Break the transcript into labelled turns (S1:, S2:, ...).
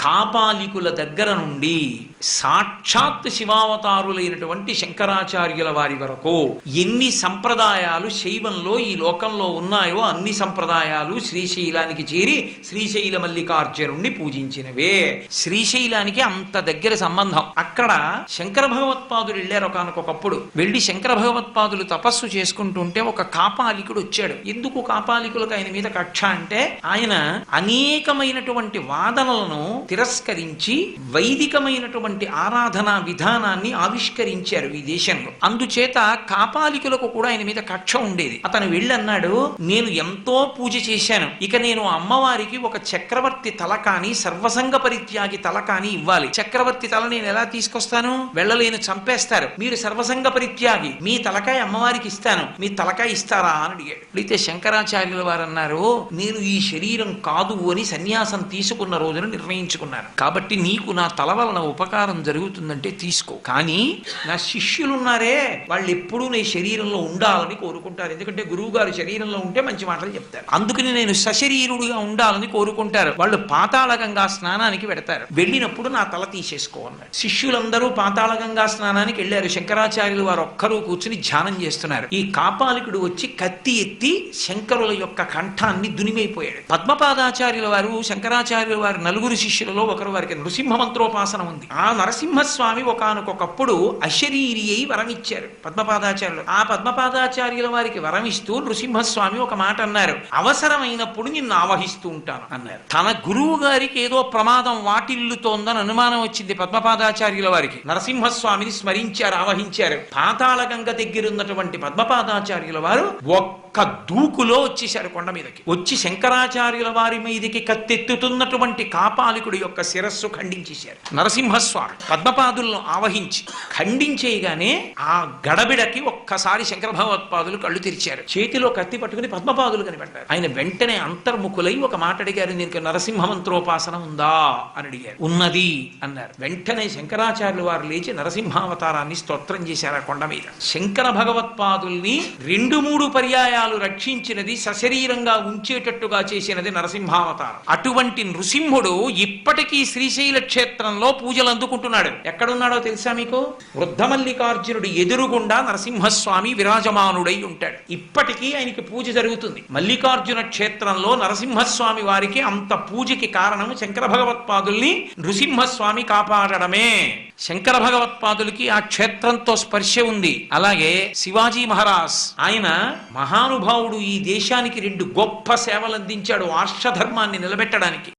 S1: కాపాలికుల దగ్గర నుండి సాక్షాత్ శివావతారులైనటువంటి శంకరాచార్యుల వారి వరకు ఎన్ని సంప్రదాయాలు శైవంలో ఈ లోకంలో ఉన్నాయో అన్ని సంప్రదాయాలు శ్రీశైలానికి చేరి శ్రీశైల మల్లికార్జునుణ్ణి పూజించినవే. శ్రీశైలానికి అంత దగ్గర సంబంధం. అక్కడ శంకర భగవత్పాదులు వెళ్ళారు ఒకనకొకప్పుడు. వెళ్ళి శంకర భగవత్పాదులు తపస్సు చేసుకుంటుంటే ఒక కాపాలికుడు వచ్చాడు. ఎందుకు కాపాలికులకు ఆయన మీద కక్ష అంటే ఆయన అనేకమైనటువంటి వాదనలను తిరస్కరించి వైదికమైనటువంటి ఆరాధనా విధానాన్ని ఆవిష్కరించారు ఈ దేశంలో. అందుచేత కాపాలికులకు కూడా ఆయన మీద కక్ష ఉండేది. అతను వెళ్ళన్నాడు నేను ఎంతో పూజ చేశాను. ఇక నేను అమ్మవారికి ఒక చక్రవర్తి తల కానీ సర్వసంగ పరిత్యాగి తల కానీ ఇవ్వాలి. చక్రవర్తి తల నేను ఎలా తీసుకొస్తాను? వెళ్ళలేను చంపేస్తారు. మీరు సర్వసంగ పరిత్యాగి మీ తలకాయ అమ్మవారికి ఇస్తాను. మీ తలకాయ ఇస్తారా? అని అడిగాడు. అయితే శంకరాచార్యుల వారు అన్నారు నేను ఈ శరీరం కాదు అని సన్యాసం తీసుకున్న రోజున నిర్ణయించుకున్నాను. కాబట్టి నీకు నా తల వలన ఉపకారం జరుగుతుందంటే తీసుకో. కానీ నా శిష్యులున్నారే వాళ్ళు ఎప్పుడూ నీ శరీరంలో ఉండాలని కోరుకుంటారు. ఎందుకంటే గురువు గారు శరీరంలో ఉంటే మంచి మాటలు చెప్తారు. అందుకని నేను సశరీరుడుగా ఉండాలని కోరుకుంటారు. వాళ్ళు పాతాళగంగా స్నానానికి పెడతారు వెళ్ళినప్పుడు నా తల తీసేసుకో అన్నాడు. శిష్యులందరూ పాతాళగంగా స్నానానికి వెళ్ళారు. శంకరాచార్యులు వారు ఒక్కరూ కూర్చుని ధ్యానం చేస్తున్నారు. ఈ కాపాలికుడు వచ్చి కత్తి ఎత్తి శంకరుల యొక్క కంఠాన్ని దునిమైపోయాడు. పద్మపాదాచార్యుల వారు శంకరాచార్యుల వారు నలుగురు శిష్యులు శిష్యులలో ఒకరు వారికి నృసింహ మంత్రోపాసన ఉంది. ఆ నరసింహస్వామి ఒకనకొకప్పుడు అశరీరి అయి వరమిచ్చారు. పద్మపాదాచార్యులు. ఆ పద్మపాదాచార్యుల వారికి వరమిస్తూ నృసింహస్వామి ఒక మాట అన్నారు. అవసరమైనప్పుడు నిన్ను ఆవహిస్తూ ఉంటాను అన్నారు. తన గురువు గారికి ఏదో ప్రమాదం వాటిల్లుతోందని అనుమానం వచ్చింది పద్మపాదాచార్యుల వారికి. నరసింహస్వామిని స్మరించారు ఆవహించారు. పాతాళ గంగ దగ్గర ఉన్నటువంటి పద్మపాదాచార్యుల వారు ఒక్క దూకులో వచ్చేశారు కొండ మీదకి. వచ్చి శంకరాచార్యుల వారి మీదకి కత్తెత్తుతున్నటువంటి కాపాలికుడు యొక్క శిరస్సు ఖండించేశారు. నరసింహస్వామి పద్మపాదులను ఆవహించి ఖండించేయగానే ఆ గడబిడకి ఒక్కసారి శంకర భగవత్పాదులు కళ్ళు తెరిచారు. చేతిలో కత్తి పట్టుకుని పద్మపాదులు కనిపెట్టారు. ఆయన వెంటనే అంతర్ముఖులై ఒక మాట అడిగారు దీనికి నరసింహ మంత్రోపాసన ఉందా? అని అడిగారు. ఉన్నది అన్నారు. వెంటనే శంకరాచార్యులు వారు లేచి నరసింహావతారాన్ని స్తోత్రం చేశారు ఆ కొండ మీద. శంకర భగవత్పాదుల్ని రెండు మూడు పర్యాయాలు రక్షించినది సశరీరంగా ఉంచేటట్టుగా చేసినది నరసింహావతారం. అటువంటి నృసింహుడు ఇప్పటికీ శ్రీశైల క్షేత్రంలో పూజలు అందుకుంటున్నాడు. ఎక్కడున్నాడో తెలుసా మీకు? వృద్ధమల్లికార్జునుడు ఎదురుగుండా నరసింహస్వామి విరాజమానుడై ఉంటాడు. ఇప్పటికీ ఆయనకి పూజ జరుగుతుంది. మల్లికార్జున క్షేత్రంలో నరసింహస్వామి వారికి అంత పూజకి కారణం శంకర భగవత్పాదుల్ని నృసింహస్వామి కాపాడడమే. శంకర భగవత్పాదులకి ఆ క్షేత్రంతో స్పర్శ ఉంది. అలాగే శివాజీ మహారాజ్ ఆయన మహానుభావుడు ఈ దేశానికి రెండు గొప్ప సేవలు అందించాడు ఆర్షధర్మాన్ని నిలబెట్టడానికి.